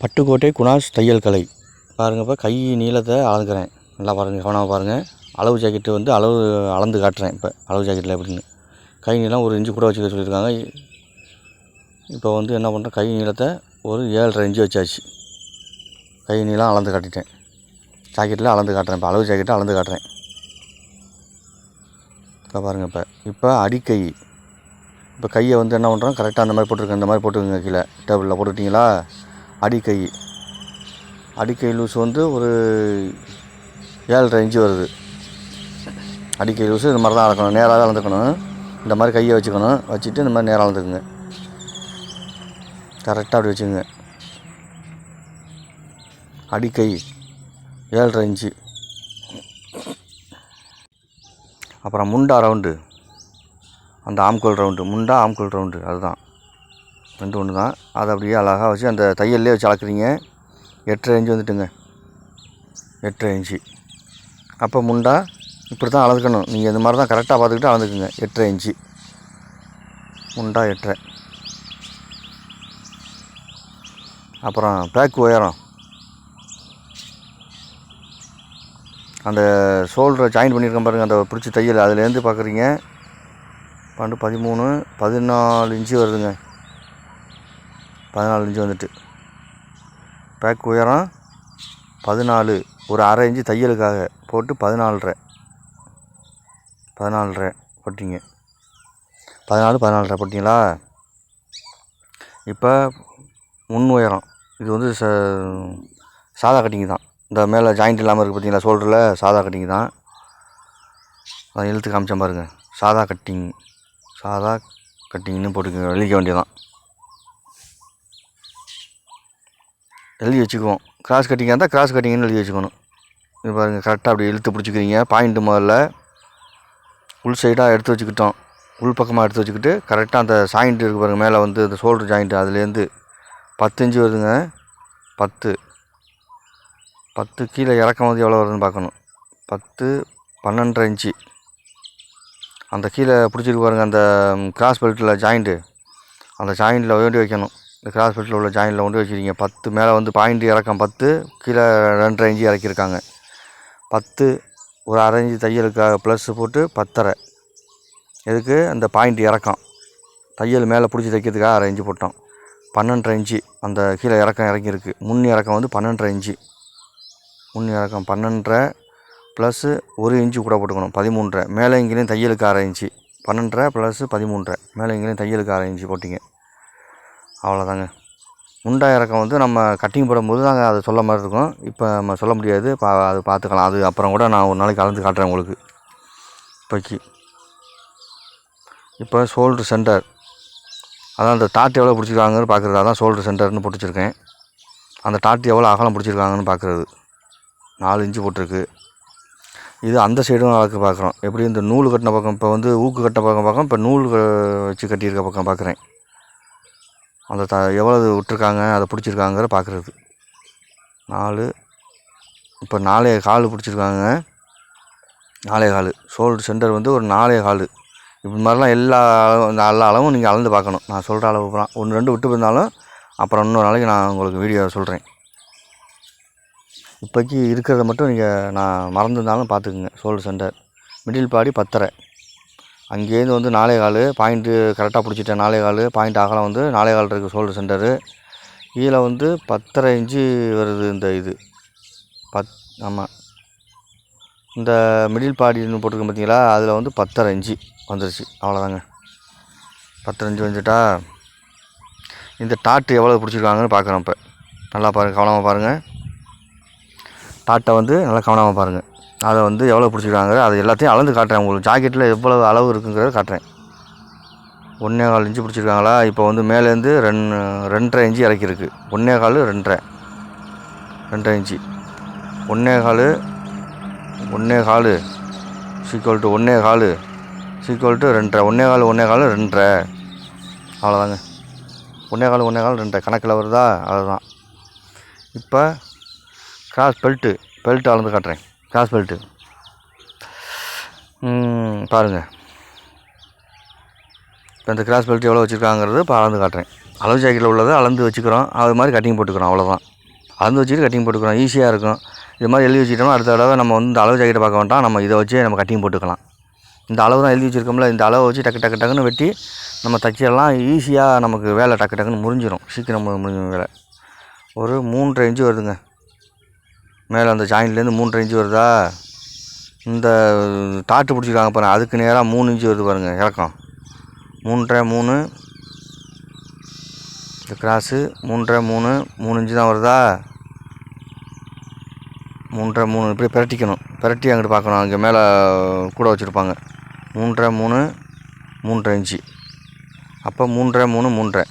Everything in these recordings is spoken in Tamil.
பட்டுக்கோட்டை குணாஸ் தையல் கலை. பாருங்கள் இப்போ கை நீளத்தை அளந்துக்கிறேன் நல்லா பாருங்கள் கவனமாக பாருங்கள் அளவு ஜாக்கெட்டு வந்து அளவு அளந்து காட்டுறேன் இப்போ அளவு ஜாக்கெட்டில் எப்படின்னு. கை நீளம் ஒரு இன்ச்சு கூட வச்சுக்க சொல்லியிருக்காங்க. இப்போ வந்து என்ன பண்ணுறேன் கை நீளத்தை ஒரு ஏழரை இன்ச்சு வச்சாச்சு. கை நீளம் அளந்து காட்டிட்டேன். ஜாக்கெட்டில் அளந்து காட்டுறேன் இப்போ அளவு ஜாக்கெட்டை அளந்து காட்டுறேன். இப்போ பாருங்கள் இப்போ இப்போ அடிக்கை. இப்போ கையை வந்து என்ன பண்ணுறோம் கரெக்டாக அந்த மாதிரி போட்டிருக்கேன். இந்த மாதிரி போட்டுக்கோங்க கீழே. டேபிளில் போட்டுக்கிட்டிங்களா? அடிக்கை. அடிக்கை லூஸ் வந்து ஒரு ஏழரை இன்ச்சு வருது. அடிக்கை லூஸு இந்த மாதிரி தான் அளக்கணும். நேராக தான் அளந்துக்கணும். இந்த மாதிரி கையை வச்சுக்கணும். வச்சுட்டு இந்த மாதிரி நேராக அளந்துக்குங்க. கரெக்டாக அப்படி வச்சுங்க அடிக்கை ஏழரை இன்ச்சு. அப்புறம் முண்டா ரவுண்டு. அந்த ஆம்கோல் ரவுண்டு. முண்டா ஆம்கோல் ரவுண்டு. அதுதான். ரெண்டு ஒன்று தான். அதை அப்படியே அழகாக வச்சு அந்த தையல்லே வச்சு அளக்குறீங்க. எட்டரை இன்ச்சு வந்துட்டுங்க. எட்டரை இன்ச்சு. அப்போ முண்டா இப்படி தான் அளந்துக்கணும். நீங்கள் இந்த மாதிரி தான் கரெக்டாக பார்த்துக்கிட்டு அளந்துக்குங்க. எட்டரை இன்ச்சு. முண்டா எட்டரை. அப்புறம் பேக் உயரம். அந்த ஷோல்டரை ஜாயின் பண்ணியிருக்கேன் பாருங்கள் அந்த பிடிச்ச தையல். அதுலேருந்து பார்க்குறீங்க. பன்னெண்டு பதிமூணு பதினாலு இன்ச்சு வருதுங்க. பதினாலு இன்ச்சு வந்துட்டு. பேக் உயரம் பதினாலு ஒரு அரை இன்ச்சு தையலுக்காக போட்டு பதினாலரை. பதினாலரை போட்டிங்க. பதினாலு பதினாலரை போட்டிங்களா? இப்போ முன் உயரம் இது வந்து ச சாதா கட்டிங் தான். இந்த மேலே ஜாயிண்ட் இல்லாமல் இருக்குது பார்த்தீங்களா ஷோல்டரில் சாதா கட்டிங் தான். அதை இழுத்து காமிச்சேன் பாருங்கள் சாதா கட்டிங் சாதா கட்டிங்னு போட்டுக்கோங்க வெளிக்க வேண்டியதான் எழுதி வச்சுக்குவோம். கிராஸ் கட்டிங்காக இருந்தால் கிராஸ் கட்டிங்னு எழுதி வச்சுக்கணும். இது பாருங்கள் கரெக்டாக அப்படி இழுத்து பிடிச்சிக்கிறீங்க. பாயிண்ட்டு முதல்ல உள் சைடாக எடுத்து வச்சுக்கிட்டோம். உள் பக்கமாக எடுத்து வச்சுக்கிட்டு கரெக்டாக அந்த ஜாயிண்ட் இருக்குது பாருங்கள் மேலே வந்து அந்த ஷோல்டர் ஜாயிண்ட்டு அதுலேருந்து பத்து இன்ச்சு வருதுங்க. பத்து. பத்து கீழே இறக்கம் வந்து எவ்வளோ வருதுன்னு பார்க்கணும். பத்து பன்னெண்டரை இன்ச்சு. அந்த கீழே பிடிச்சிருக்கு பாருங்க அந்த கிராஸ் பெல்ட்டில் ஜாயிண்ட்டு அந்த ஜாயிண்டில் வேண்டி வைக்கணும். இந்த கிராஸ் பெல்ட்டில் உள்ள ஜாயினில் கொண்டு வச்சுருக்கீங்க. பத்து மேலே வந்து பாயிண்ட் இறக்கம் பத்து கீழே ரெண்டரை இஞ்சி இறக்கியிருக்காங்க. பத்து ஒரு அரை இஞ்சி தையலுக்காக ப்ளஸ்ஸு போட்டு பத்தரை. எதுக்கு? அந்த பாயிண்ட் இறக்கம். தையல் மேலே பிடிச்சி தைக்கிறதுக்காக அரை இஞ்சி போட்டோம். பன்னெண்டரை இஞ்சி அந்த கீழே இறக்கம் இறங்கியிருக்கு. முன் இறக்கம் வந்து பன்னெண்டரை இஞ்சி முன் இறக்கம் பன்னெண்டரை ப்ளஸ்ஸு ஒரு இன்ச்சு கூட போட்டுக்கணும். பதிமூன்றரை. மேலே இங்கேயும் தையலுக்கு அரை இன்ச்சு பன்னெண்டரை ப்ளஸ்ஸு பதிமூன்றரை. மேலே இங்கேயும் தையலுக்கு அரை இன்ச்சு போட்டிங்க. அவ்வளோதாங்க. முண்டா இறக்கம் வந்து நம்ம கட்டிங் போடும்போது நாங்கள் அதை சொல்ல மாதிரி இருக்கும். இப்போ நம்ம சொல்ல முடியாது. பா அது பார்த்துக்கலாம். அது அப்புறம் கூட நான் ஒரு நாளைக்கு கலந்து காட்டுறேன் உங்களுக்கு. இப்போக்கி. இப்போ ஷோல்ட்ரு சென்டர் அதான் அந்த டாட் எவ்வளோ பிடிச்சிருக்காங்கன்னு பார்க்குறது. அதான் ஷோல்ட்ரு சென்டர்னு பிடிச்சிருக்கேன் அந்த டாட் எவ்வளோ அகலம் பிடிச்சிருக்காங்கன்னு பார்க்குறது. நாலு இன்ச்சு போட்டிருக்கு. இது அந்த சைடும் அளவுக்கு பார்க்குறோம். எப்படி இந்த நூல் கட்டின பக்கம் இப்போ வந்து ஊக்கு கட்டின பக்கம் பார்க்கோம் இப்போ நூல் வச்சு கட்டியிருக்க பக்கம் பார்க்குறேன். அந்த த எவ்வளவு விட்டுருக்காங்க அதை பிடிச்சிருக்காங்கிற பார்க்குறது நாலு இப்போ நாலே கால் பிடிச்சிருக்காங்க. நாலே கால். ஷோல்டர் சென்டர் வந்து ஒரு நாலே கால். இப்படி மாதிரிலாம் எல்லா அளவும் எல்லா அளவும் நீங்கள் அளந்து பார்க்கணும். நான் சொல்கிற அளவு தான் ஒன்று ரெண்டு விட்டு போயிருந்தாலும் அப்புறம் இன்னொரு நாளைக்கு நான் உங்களுக்கு வீடியோ சொல்கிறேன் இப்போக்கி இருக்கிறத மட்டும் நீங்கள் நான் மறந்துருந்தாலும் பார்த்துக்குங்க. ஷோல்டர் சென்டர் மிடில் பாடி பத்தரை. அங்கேருந்து வந்து நாலே கால் பாயிண்ட்டு கரெக்டாக பிடிச்சிட்டேன். நாலே கால் பாயிண்ட் அகலம் வந்து நாலே கால் இருக்குது ஷோல்டர் சென்டரு கீழே வந்து பத்தரை இன்ச்சு வருது இந்த இது. பத் ஆமாம் இந்த மிடில் பாடின்னு போட்டிருக்கேன் பார்த்தீங்களா அதில் வந்து பத்தரை இன்ச்சு வந்துருச்சு. அவ்வளோதாங்க பத்தரை இன்ச்சு வந்துட்டா. இந்த டாட்டு எவ்வளோ பிடிச்சிருக்காங்கன்னு பார்க்குறோம் இப்போ. நல்லா பாருங்கள் கவனமாக பாருங்கள் டாட்டை வந்து நல்லா கவனமாக பாருங்கள் அதை வந்து எவ்வளோ பிடிச்சிருக்காங்க அதை எல்லாத்தையும் அளந்து காட்டுறேன். உங்களுக்கு ஜாக்கெட்டில் எவ்வளோ அளவு இருக்குங்கிறத காட்டுறேன். ஒன்றே கால் இன்ச்சு பிடிச்சிருக்காங்களா? இப்போ வந்து மேலேருந்து ரெண் ரெண்டரை இன்ச்சு இறக்கிருக்கு ஒன்றே கால் ரெண்டரை. ரெண்டரை இன்ச்சு. ஒன்றே கால் ஒன்றே கால் சீக்வல் டு ஒன்றே கால் சீக்வல் டு ரெண்டரை. ஒன்றே கால் ஒன்றே கால் ரெண்டரை. அவ்வளோதாங்க. ஒன்றே கால் ஒன்றே கால் ரெண்டரை. கணக்கில் வருதா? அதுதான் இப்போ கிராஸ் பெல்ட்டு பெல்ட்டு அளந்து காட்டுறேன். கிராஸ் பெல்ட்டு பாருங்கள் இப்போ இந்த கிராஸ் பெல்ட் எவ்வளோ வச்சுருக்காங்கிறது இப்போ அளந்து காட்டுறேன். அளவு ஜாக்கெட்டில் உள்ளதை அளந்து வச்சுக்கிறோம். அது மாதிரி கட்டிங் போட்டுக்கிறோம் அவ்வளோதான் அளந்து வச்சுட்டு கட்டிங் போட்டுக்கிறோம். ஈஸியாக இருக்கும். இது மாதிரி எழுதி வச்சுக்கிட்டோம்னா அடுத்த தடவை நம்ம வந்து இந்த அளவு ஜாக்கெட்டை பார்க்க வேண்டாம். நம்ம இதை வச்சு நம்ம கட்டிங் போட்டுக்கலாம். இந்த அளவு தான் எழுதி வச்சுருக்கோம்ல இந்த அளவை வச்சு டக்கு டக்கு டக்குன்னு வெட்டி நம்ம தைச்சிடலாம் ஈஸியாக நமக்கு வேலை டக்கு டக்குன்னு முறிஞ்சிடும் சீக்கிரம் முடிஞ்சிடும் வேலை. ஒரு மூன்றரை இன்ச்சு வருதுங்க. மேலே அந்த ஜாயின்ட்லேருந்து மூன்றரை இன்ச்சு வருதா? இந்த தாட்டு பிடிச்சிருக்காங்க பாருங்கள் அதுக்கு நேராக மூணு இன்ச்சு வருது பாருங்க இறக்கம் மூன்றரை மூணு. இந்த கிராஸு மூன்றரை மூணு. மூணு இன்ச்சு தான் வருதா? மூன்றரை மூணு. இப்படி பிரட்டிக்கணும். பிரட்டி அங்கிட்டு பார்க்கணும். அங்கே மேலே கூட வச்சுருப்பாங்க. மூன்றரை மூணு. மூன்றரை இன்ச்சு. அப்போ மூன்றரை மூணு மூன்றரை.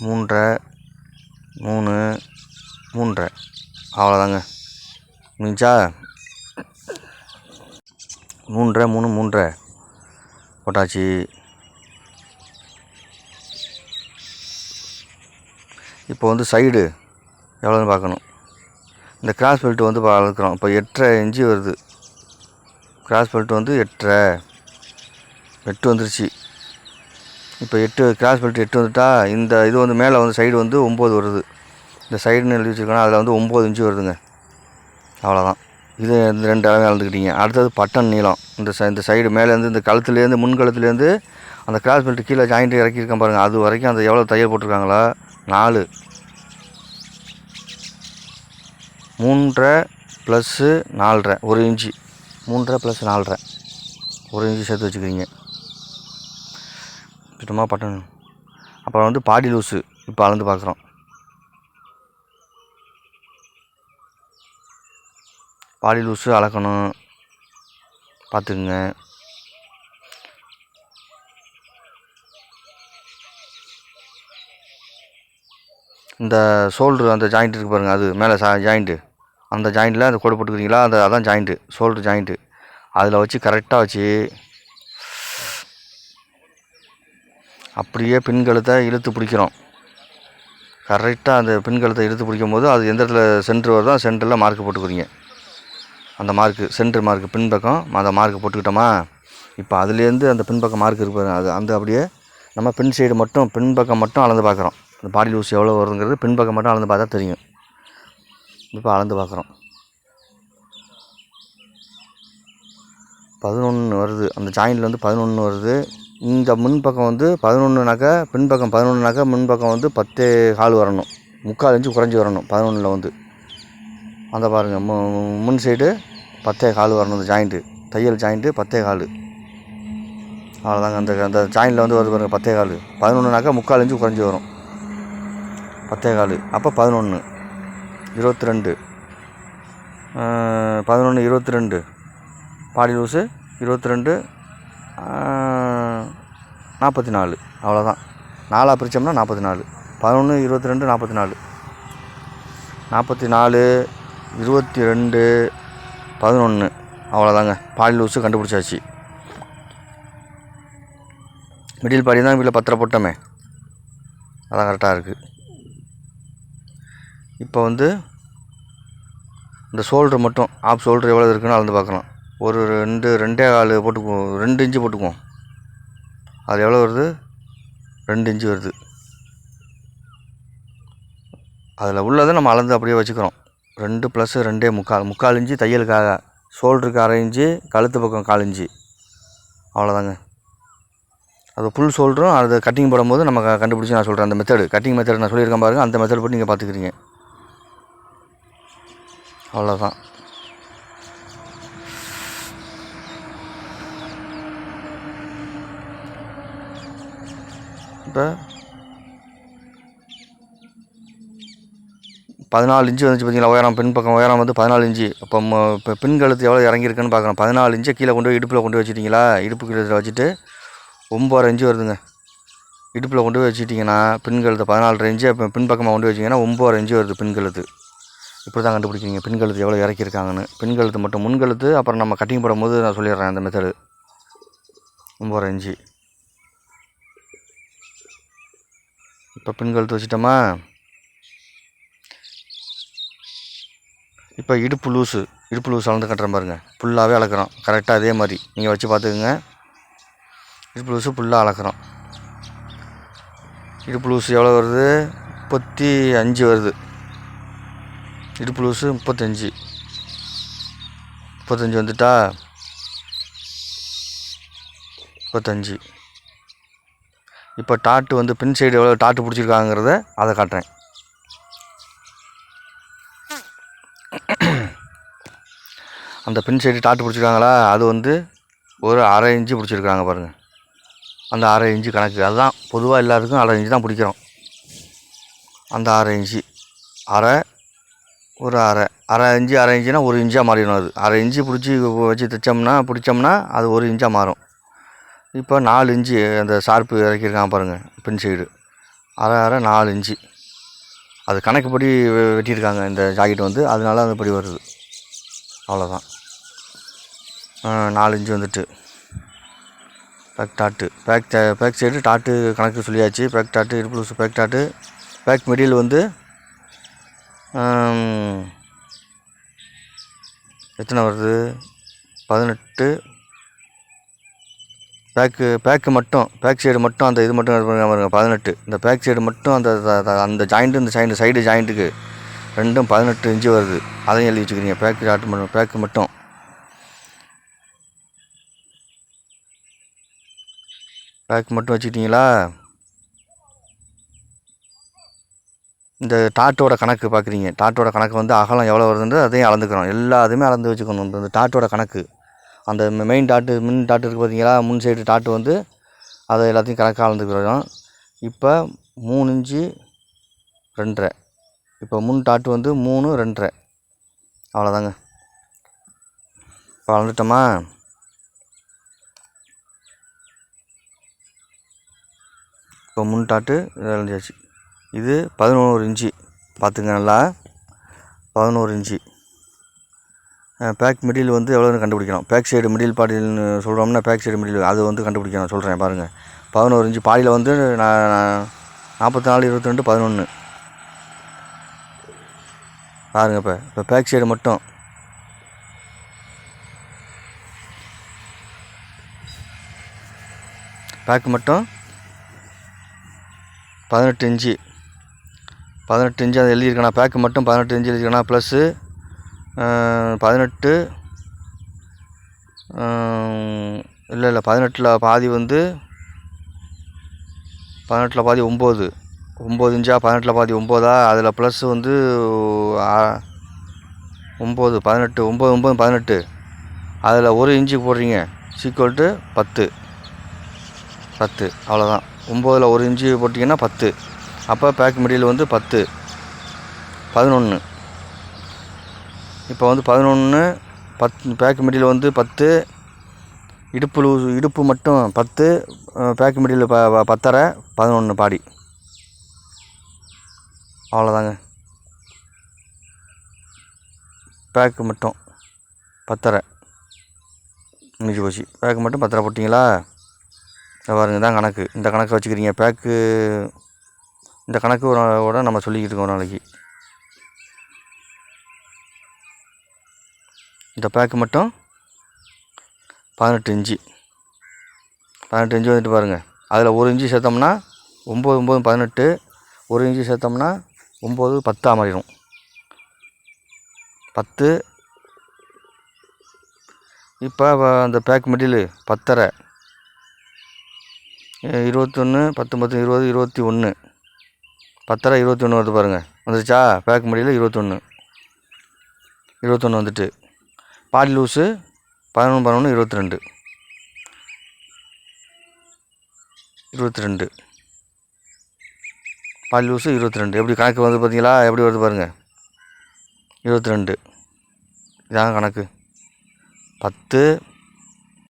மூன்றரை மூணு மூன்றரை. அவ்வளோதாங்க முடிஞ்சா? மூன்றரை மூணு மூன்றரை. போட்டாச்சு. இப்போ வந்து சைடு எவ்வளோன்னு பார்க்கணும். இந்த கிராஸ் பெல்ட் வந்து வளர்க்குறோம் இப்போ எட்டரை இன்ச்சு வருது. கிராஸ் பெல்ட் வந்து எட்டரை. எட்டு வந்துருச்சு. இப்போ எட்டு கிராஸ் பெல்ட் எட்டு வந்துட்டா இந்த இது வந்து மேலே வந்து சைடு வந்து ஒம்பது வருது. இந்த சைடுன்னு எழுதி வச்சுருக்கோன்னா அதில் வந்து ஒம்பது இன்ச்சு வருதுங்க. அவ்வளோதான் இது இந்த ரெண்டு அளவு அளந்துக்கிட்டீங்க அடுத்தது பட்டன் நீளம். இந்த சை இந்த சைடு மேலேருந்து இந்த கழுத்துலேருந்து முன் கழுத்துலேருந்து அந்த கிராஸ் பெல்ட்டு கீழே ஜாயிண்ட் இறக்கியிருக்கேன் பாருங்கள் அது வரைக்கும் அந்த எவ்வளோ தையல் போட்டிருக்காங்களா? நாலு. மூன்றரை ப்ளஸ்ஸு நாலரை. ஒரு இன்ச்சு மூன்றரை ப்ளஸ் நாலரை. ஒரு இன்ச்சு சேர்த்து வச்சுக்கிறீங்க. சுத்தமாக பட்டன். அப்புறம் வந்து பாடி லூஸு. இப்போ அளந்து பார்க்குறோம். பாடி லூஸு அளக்கணும். பார்த்துக்குங்க. இந்த ஷோல்ட்ரு அந்த ஜாயிண்ட் இருக்கு பாருங்கள் அது மேலே சா ஜாயிண்ட்டு அந்த ஜாயிண்ட்டில் அந்த கோடு போட்டுக்கிறீங்களா? அந்த அதான் ஜாயிண்ட்டு ஷோல்ட்ரு ஜாயிண்ட்டு அதில் வச்சு கரெக்டாக வச்சு அப்படியே பின்கழுத்தை இழுத்து பிடிக்கிறோம். கரெக்டாக அந்த பின்கழுத்தை இழுத்து பிடிக்கும் போது அது எந்த இடத்துல சென்ட்ரு வருதோ சென்டரில் மார்க் போட்டுக்கிறீங்க. அந்த மார்க்கு சென்ட்ரு மார்க்கு பின்பக்கம் அந்த மார்க்கு போட்டுக்கிட்டோமா? இப்போ அதுலேருந்து அந்த பின்பக்கம் மார்க் இருக்கு அது அந்த அப்படியே நம்ம பின் சைடு மட்டும் பின்பக்கம் மட்டும் அளந்து பார்க்குறோம். அந்த பாடி லூஸ் எவ்வளோ வருதுங்கிறது பின்பக்கம் மட்டும் அளந்து பார்த்தா தெரியும். இப்போ அளந்து பார்க்குறோம். பதினொன்று வருது. அந்த ஜாயிண்டில் வந்து பதினொன்று வருது. இந்த முன்பக்கம் வந்து பதினொன்றுனாக்கா பின்பக்கம் பதினொன்றுனாக்கா முன்பக்கம் வந்து பத்தே கால் வரணும். முக்கால் இன்ச்சு குறைஞ்சி வரணும். பதினொன்றில் வந்து. அந்த பாருங்கள் மு முன் சைடு பத்தே கால் வரணும் அந்த ஜாயிண்ட்டு தையல் ஜாயிண்ட்டு பத்தே கால். அவ்வளோதாங்க அந்த அந்த ஜாயிண்டில் வந்து வருது பாருங்கள் பத்தே கால். பதினொன்றுனாக்கா முக்கால் இன்ச்சு குறைஞ்சி வரும். பத்தே கால். அப்போ பதினொன்று இருபத்தி ரெண்டு பதினொன்று இருபத்தி ரெண்டு பாடி லூஸு இருபத்தி ரெண்டு நாற்பத்தி நாலு அவ்வளோதான் நாலாக பிரித்தோம்னா நாற்பத்தி நாலு பதினொன்று இருபத்தி ரெண்டு நாற்பத்தி நாலு நாற்பத்தி நாலு இருபத்தி ரெண்டு பதினொன்று அவ்வளோதாங்க பாடி லூஸு கண்டுபிடிச்சாச்சு. மிடில் பாடி தான் வீட்டில் பத்திர போட்டோமே. அதான் கரெக்டாக இருக்குது இப்போ வந்து இந்த ஷோல்டர் மட்டும் ஆஃப் ஷோல்டர் எவ்வளோ இருக்குன்னு அளந்து பார்க்கலாம். ஒரு ரெண்டு ரெண்டே கால் போட்டுக்குவோம். ரெண்டு இன்ச்சு போட்டுக்குவோம். அது எவ்வளோ வருது? ரெண்டு இன்ச்சு வருது. அதில் உள்ளதை நம்ம அளந்து அப்படியே வச்சுக்கிறோம். ரெண்டு ப்ளஸ் ரெண்டே முக்கால் முக்கால் இஞ்சி தையலுக்காக. ஷோல்டருக்கு அரை இஞ்சி கழுத்து பக்கம் கால் இஞ்சி அவ்வளோதாங்க. அது ஃபுல் ஷோல்டரும் அது கட்டிங் போடும்போது நம்ம கண்டுபிடிச்சி நான் சொல்கிறேன் அந்த மெத்தடு கட்டிங் மெத்தட் நான் சொல்லியிருக்கேன் பாருங்கள் அந்த மெத்தட் போட்டு நீங்கள் பார்த்துக்கிறீங்க. அவ்வளோதான். இப்போ பதினாலு இன்ச்சு வந்துச்சு பார்த்தீங்களா உயரம் பின் பக்கம் உயரம் வந்து பதினாலு இன்ச்சு. அப்போ இப்போ பின் கழுத்து எவ்வளோ இறங்கியிருக்குன்னு பார்க்குறோம் பதினாலு இன்ச்சு கீழே கொண்டு போய் இடுப்பில் கொண்டு வச்சுட்டிங்களா? இடுப்பு கீழே வச்சுட்டு ஒம்பது இன்ச்சு வருதுங்க. இடுப்பில் கொண்டு போய் வச்சுட்டிங்கன்னா பின் கழுத்து பதினாலு இன்ச்சு இப்போ பின் பக்கமாக கொண்டு வச்சிங்கன்னா ஒம்பது இன்ச்சு வருது பின் கழுத்து. இப்படி தான் கண்டுபிடிக்கிறீங்க. பின் கழுத்து எவ்வளோ இறக்கியிருக்காங்கன்னு. பின் கழுத்து மட்டும் முன் கழுத்து அப்புறம் நம்ம கட்டிங் போடும்போது நான் சொல்லிடுறேன் அந்த மெத்தடு ஒம்பது இன்ச்சு. இப்போ பின் கழுத்து வச்சுட்டோமா? இப்போ இடுப்பு லூஸு இடுப்பு லூஸ் அளந்து கட்டுறேன் பாருங்கள் ஃபுல்லாகவே அளக்குறோம். கரெக்டாக அதே மாதிரி. நீங்கள் வச்சு பார்த்துக்குங்க. இடுப்பு லூஸு ஃபுல்லாக அளக்குறோம். இடுப்பு லூஸ் எவ்வளோ வருது? முப்பத்தி அஞ்சு வருது. இடுப்பு லூஸு முப்பத்தஞ்சு முப்பத்தஞ்சு வந்துட்டா? முப்பத்தஞ்சு இப்போ டாட்டு வந்து பின் சைடு எவ்வளோ டாட்டு பிடிச்சிருக்காங்கிறத அதை காட்டுறேன். அந்த பின் சைடு டாட்டு பிடிச்சிருக்காங்களா? அது வந்து ஒரு அரை இன்ச்சு பிடிச்சிருக்காங்க பாருங்கள் அந்த அரை இன்ச்சு கணக்கு. அதுதான் பொதுவாக எல்லாருக்கும் அரை இன்ச்சு தான் பிடிக்கிறோம். அந்த அரை இன்ச்சு. அரை ஒரு அரை. அரை இன்ச்சு அரை இன்ச்சுனா ஒரு இன்ச்சாக மாறிடும் அது. அரை இன்ச்சு பிடிச்சி வச்சு தைச்சோம்னா பிடிச்சோம்னா அது ஒரு இன்ச்சாக மாறும். இப்போ நாலு இன்ச்சு அந்த ஷார்ப்பு இறக்கியிருக்கான் பாருங்கள் பின் சைடு. அரை அரை நாலு இன்ச்சு. அது கணக்குப்படி வெ- வெட்டியிருக்காங்க இந்த ஜாக்கெட் வந்து. அதனால அது படி வருது. அவ்வளோதான். நாலு இன்ச்சு வந்துட்டு. பேக் டாட்டு. பேக் பேக் சைடு டாட்டு கணக்கு சொல்லியாச்சு. பேக் டாட்டு இருப்பு பேக் டாட்டு. பேக் மெட்டீரியல் வந்து எத்தனை வருது? பதினெட்டு. பேக்கு பேக்கு மட்டும் பேக் சைடு மட்டும் அந்த இது மட்டும் பாருங்க பதினெட்டு. இந்த பேக் சைடு மட்டும் அந்த அந்த ஜாயிண்ட்டு இந்த சைடு சைடு ஜாயிண்ட்டுக்கு ரெண்டும் பதினெட்டு இன்ச்சு வருது. அதையும் எழுதி வச்சுக்கிறீங்க. பேக்கு டாட்டு மட்டும் பேக்கு மட்டும். பேக் மட்டும் வச்சுக்கிட்டீங்களா? இந்த டாட்டோட கணக்கு பார்க்குறீங்க. டாட்டோட கணக்கு வந்து அகலம் எவ்வளோ வருதுன்றது அதையும் அளந்துக்கிறோம் எல்லாத்தையுமே அளந்து வச்சுக்கணும். இந்த- இந்த டாட்டோட கணக்கு. அந்த மெயின் டாட்டு மின் டாட்டு இருக்குது பார்த்தீங்களா? முன் சைடு டாட்டு வந்து அதை எல்லாத்தையும் கணக்காக அளந்துக்கிறோம். இப்போ மூணு இன்ச்சு ரெண்டரை. இப்போ முன் டாட்டு வந்து மூணு ரெண்டரை. அவ்வளோதாங்க. இப்போ இப்போ முன்டாட்டு விளைஞ்சாச்சு இது பதினோரு இன்ச்சு. பார்த்துங்க நல்லா. பதினோரு இன்ச்சு. பேக் மிடில் வந்து எவ்வளோன்னு கண்டுபிடிக்கணும். பேக் சைடு மிடில் பாடியில்னு சொல்கிறோம்னா பேக் சைடு மிடில் அது வந்து கண்டுபிடிக்கணும் சொல்கிறேன் பாருங்கள் பதினோரு இன்ச்சு. பாடியில் வந்து நான் நாற்பத்தி நாலு இருபத்தி ரெண்டு பதினொன்று பாருங்க இப்போ இப்போ பேக் சைடு மட்டும். பேக் மட்டும். பதினெட்டு இன்ச்சு பதினெட்டு இன்ச்சு அதை எழுதியிருக்கேனா பேக்கு மட்டும் பதினெட்டு இன்ச்சு எழுதியிருக்கேனா ப்ளஸ்ஸு பதினெட்டு இல்லை இல்லை பதினெட்டில் பாதி வந்து பதினெட்டில் பாதி ஒம்பது ஒம்பது இன்ச்சா பதினெட்டில் பாதி ஒம்போதா அதில் ப்ளஸ் வந்து ஒம்பது பதினெட்டு ஒம்பது ஒம்பது பதினெட்டு. அதில் ஒரு இன்ச்சு போடுறீங்க சீக்குவல் டு பத்து. பத்து அவ்வளோதான் ஒம்போதில் ஒரு இன்ச்சு போட்டிங்கன்னா பத்து. அப்போ பேக் மெட்டீரியல் வந்து பத்து. பதினொன்று இப்போ வந்து பதினொன்று பத் பேக் மெட்டீரியல் வந்து பத்து. இடுப்பு இடுப்பு மட்டும் பத்து. பேக் மெட்டீரியல் ப ப- பத்தரை பதினொன்று பாடி அவ்வளோதாங்க. பேக்கு மட்டும் பத்தரை. முடிஞ்சு போச்சு. பேக்கு மட்டும் பத்தரை போட்டிங்களா? இதை பாருங்க தான் கணக்கு. இந்த கணக்கு வச்சுக்கிறீங்க. பேக்கு இந்த கணக்கு ஒரு கூட நம்ம சொல்லிக்கிட்டு இருக்கோம் ஒரு நாளைக்கு. இந்த பேக்கு மட்டும் பதினெட்டு இன்ச்சு. பதினெட்டு இன்ச்சு வந்துட்டு பாருங்கள் அதில் ஒரு இன்ச்சு சேர்த்தோம்னா ஒம்பது ஒம்பது பதினெட்டு. ஒரு இன்ச்சு சேர்த்தோம்னா ஒம்பது பத்தாக மாறிடும் பத்து. இப்போ அந்த பேக் மெட்டீரியல் பத்தரை. இருபத்தொன்று பத்தொம்பது இருபது இருபத்தி ஒன்று பத்தரை இருபத்தி ஒன்று வருது பாருங்கள் வந்துருச்சா? பேக் மெட்டீரியல் இருபத்தொன்று இருபத்தொன்று வந்துட்டு. பாடி லூஸு பதினொன்று பதினொன்று இருபத்தி ரெண்டு. இருபத்தி ரெண்டு. பாடி லூஸு இருபத்தி ரெண்டு எப்படி கணக்கு வந்து பார்த்தீங்களா? எப்படி வருது பாருங்கள் இருபத்தி ரெண்டு இதாங்க கணக்கு. பத்து